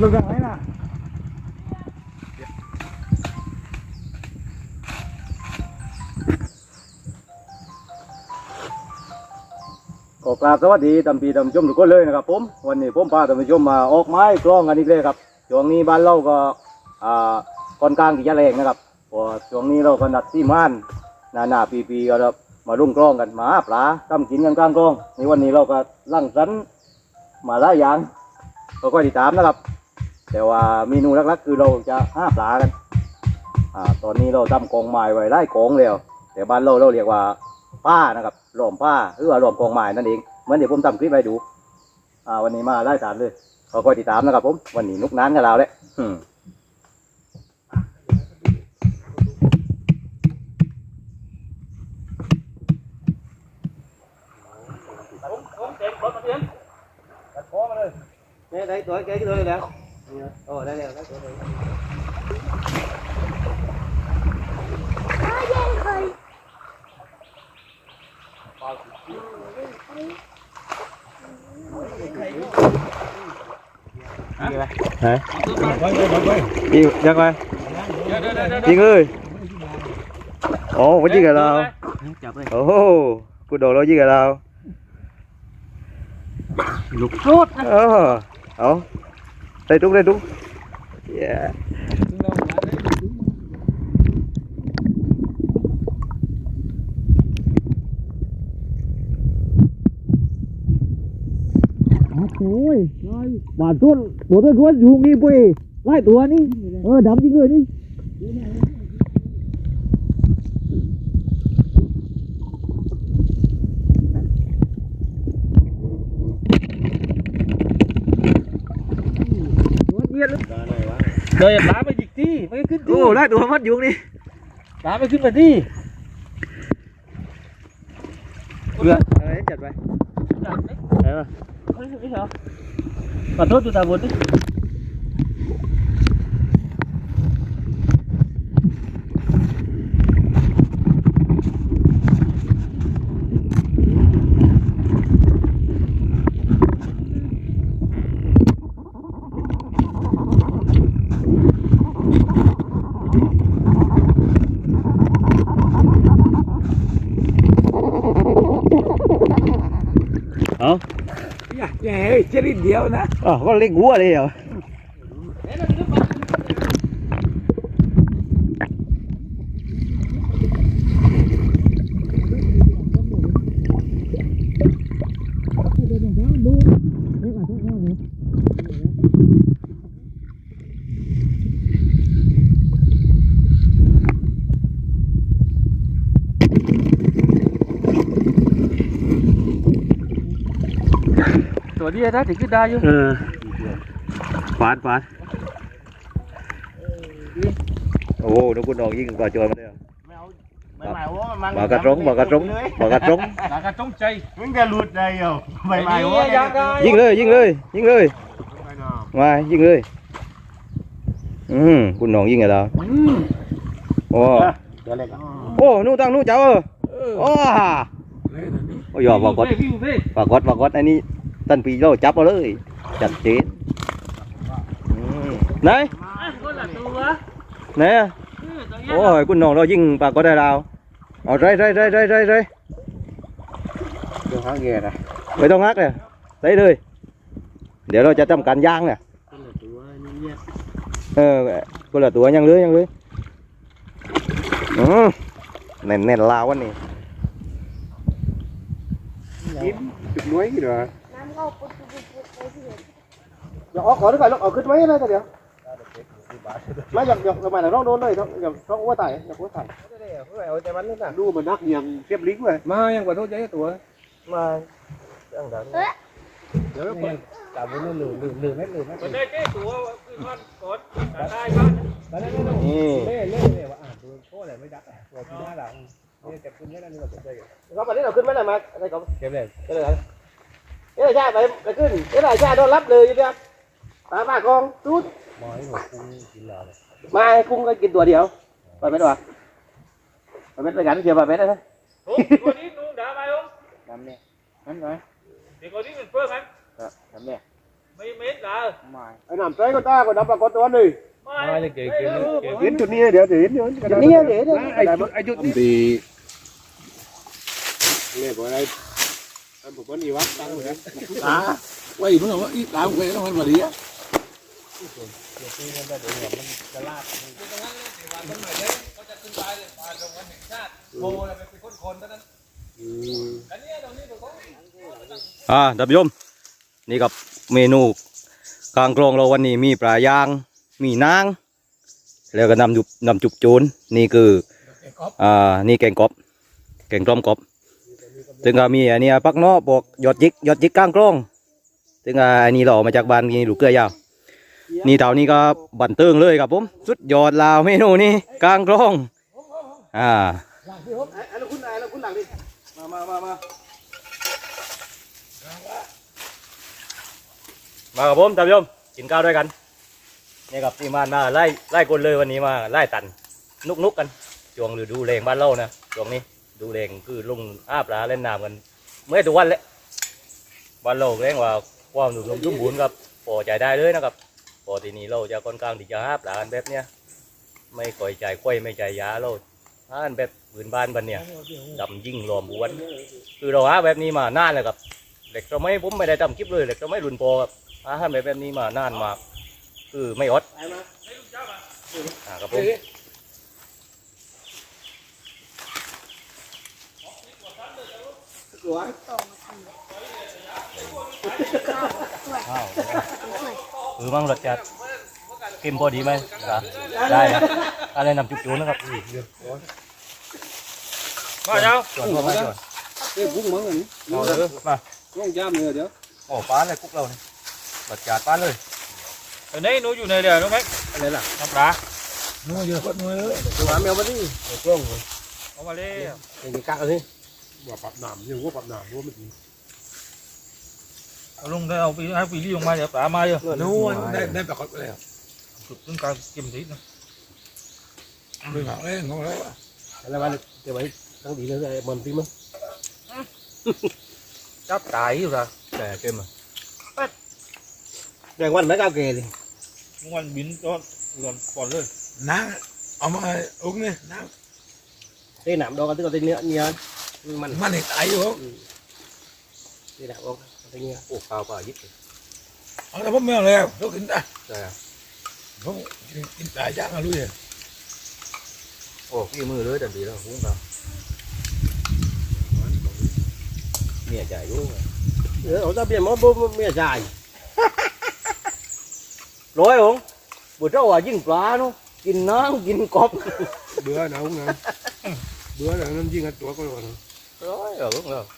lưng ra ấy nè ก็กราบสวัสดีตำปีตำชมทุกคนเลยนะครับผมวันนี้ผมพาท่านผู้ชมมาออกไม้กล้องกันอีกเลยครับช่วงนี้บ้านเราก็อ่าค่อนข้างที่จะแรงนะครับพอช่วงนี้เราก็นัดที่ม่านนาหนาปีปีก็มารุ่งกล้องกันมาปลาทำกินกันกลางกล้องในวันนี้เราก็ลั่งสรรค์มาหลายอย่างก็ค่อยติดตามนะครับ แต่ว่าเมนูหลักๆ คือเราจะห้าปลากันอ่าตอนนี้เราทำกองไม้ไว้ไล่กองแล้วแต่บ้านเราเราเรียกว่าผ้านะครับหลอมผ้าหรือว่าหลอมกองไม้นั่นเองเหมือนเดี๋ยวผมทำคลิปให้ดูอ่าวันนี้มาไล่สารเลยขอคอยติดตามนะครับผมวันนี้นุกนานกับเราเลยอืมนี่ได้ตัวเก๋เลยแล้วโอ้ได้แล้วได้ตัวเลยไหนยิงยังไงยิงเลยโอ้วันยิงกับเราจับเลยโอ้โหกูโดดเรายิงกับเราลูกชุดเออเอาได้ทุกได้ทุกเย้โอ้ยบาดต้นตัวต้นท้วนอยู่นี่ปุ้ยไล่ตัว นี่เออดำจริงเลยนี่เดินปลาไปจิกที่ไม่ขึ้น โอ้ที่ได้ตัวมัดยุงนี่ปลาไปขึ้นมาที่ เรือเอ้ยจัดไปไหนวะไม่เหรอขอโทษตัวตาบนดิ ชริดเดียวนะอ๋อก็เล็กวัวเลยเหรอ ตัวนี้นะถึงขึ้นได้อยู่เออฟาดฟาดโอ้โหนกกุนออกยิงกว่าจอยมาเลยเหรอไม่หมายว่ามันบอกกระตรงบอกกระตรงบอกกระตรงปลากระจงใจมึงจะหลุดได้เหรอไม่หมายว่าอยากได้ยิงเลยยิงเลยยิงเลยมายิงเลยอืมคุณน้องยิงไงเราโอ้เดี๋ยวเล็กโอ้นู่นตั้งนู่นเจ้าเออโอ้โอ้ยบอกกดพี่พี่บอกกดบอกกดอันนี้ ตันปีเราจับเอาเลยจัดเจนอืมไหนคนละตัวไหนอะโอ้ยคุณน้องเรายิงปากกดได้เรา เอาไรไรไรไรไรไรเดี๋ยวหาเงี้ยนะไม่ต้องฮักเลยใส่เดี๋ยวเราจะทำการย่างเนี่ยตัวนี้เนี่ยวยังเลยยังเลยอืมน่นแน่นลาววันนี้จิ้มจุดน้อยกี่อกเดี๋ยวออกก่อนดีกว่าเอาขึ้นไว้ยแต่เดี๋ยวมาหยอกหยอกทำไมล่ะน้องโดนเลยหยอกน้องอ้วนตายหยอกอ้วนตายดูมันนักยังเทียบลิงเลยมายังกว่าโทษใจตัวมาเดี๋ยวไปจับไว้ลืมลืมลืมลืมไม่ลืมไม่ได้แค่ตัวคือมันกดได้บ้างนี่เล่เล่เล่ว่าอ่านดูโทษอะไรไม่ดักอะตัวที่หน้าหลังนี่จะขึ้นไม่ได้นี่เราจะได้ครับวันนี้เราขึ้นไม่ได้มาอะไรก่อนเก็บเลยก็เลย เอ้ยชาไปไปขึ้นเอ้ยชาโดนรับเลยอยู่เนี่ยตาป้ากองตูดมอยหนูกุ้งกินแล้วมาให้กุ้งก็กินตัวเดียวไปไม่ได้หรอไปไม่ได้กันเดียวไปไม่ได้ไหมโอ้ตัวนี้นุ่งด่าไปโอ้ทำเนี่ยนั่นไงเด็กคนนี้เป็นเพื่อนกันทำเนี่ยเ mấy mét là ไอ้น้ำใจก็ตาก็ดับปรากฏตัวนี่ mai là kì kì kì เห็นจุดนี้เดี๋ยวเห็นเดี๋ยวจุดนี้เดี๋ยวเดี๋ยวไอ้จุดไอ้จุดนี้ดีเนี่ยบอกอะไรอัน ผมว่านี่วะตั้งไว้ตาไว้มึงว่าอีตามึงไว้ต้องมันมาดีอะอืมอ่าท่านผู้ชมนี่กับเมนูกลางกลองเราวันนี้มีปลาย่าง มีนาง แล้วก็นำจุบนำจุบโจนนี่คือ อ่า นี่แกงกบแกงกล้อมกบ ถึงก็มีอันเนี้ยปักเนาะบอกยอดจิกยอดจิกกลางกลอง ถึงก็อันนี้เราออกมาจากบ้านนี่ลูกเกลือยาว นี่เท่านี้ก็บันเติงเลยครับผมสุดยอดลาวเมนูนี้กลางกลอง อ่ามามามามามากับผมท่านผู้ชมกินข้าวด้วยกันนี่กับที่มานมาไล่ไล่คนเลยวันนี้มาไล่ตันนุกนุกๆกันช่วงฤดูแรงบ้านเรานะช่วงนี้ ดูแรงคือลงอาปลาเล่นน้ำกันเมื่อทุกวันแหละบ้านเราแรงว่าความหนุนลมทุ่มบุญครับพอใจได้เลยนะครับพอทีนี้เราจะค่อนข้างที่จะหาปลากันแบบเนี้ยไม่ก่อยใจค่อยไม่ใจยาเราหากันแบบปืนบ้านบันเนี่ยดำยิ่งรวมอ้วนคือเราหาแบบนี้มานานเลยครับเด็กเราไม่ผมไม่ได้ทำคลิปเลยเด็กเราไม่รุนพอครับหาแบบแบบนี้มานานมากคือไม่อดอ่าครับผม อ้าวคือมั่งรสจัดเค็มพอดีไหมครับได้นะอะไรนำจุกจูนะครับมา cháu ส่วนตัวมาส่วนเอ้ยพุ่งมั้งอันนี้เอาเลยมาต้องย่ามเลยเดี๋ยวโอ้ป้าเลยคุกเราเนี่ยรสจัดป้าเลย ở đây nó อยู่ในเดี๋ยวน้องแม็กอะไรล่ะน้ำปลานัวเยอะนัวเยอะตัวแมวมาดิเดี๋ยวกล้องเอามาเลยไอ้กะเลย ว่าปรับหนามยังว่าปรับหนามว่ามันดีเอาลงได้เอาไปให้ปีรีลงมาเดี๋ยวปลามาเยอะนัวได้ได้ปรากฏแล้วจุดต้นการกิมทิศนะไม่หวังเลยงงแล้วอะไรวะเดี๋ยวไว้ตั้งดีเลยมันตีมั้งจับตายอยู่ละแต่เค็มอะแรงวันไหนก้าวเกเลยมันบินก็หล่นก่อนเลยน้าเอามาอุ้งนี่น้เต้หนามดอกกันที่เราเต้เนื้อเนื้อ มันำมันเห็นตายอยู่เต้หนามดอกเต้เนื้อโอ้ข้าวปลายิบเลยเอาแต่ผมไม่เอาแล้วต้องกินได้ใช่อะผมกินตายยากอะลุยโอ้พี่มือเลยแต่ดีแล้วคุ้มเราเมียใจรู้ไงเออเอาตาเบี้ยมันบ่เมียชายร้อยหงบุตรเจ้าว่ายิ่งปลาเนาะกินน้ำกินกบเบื่อหนาวไงเบื่อหนาวน้ำยิงกันตัวก็ร้อน ร้อยเ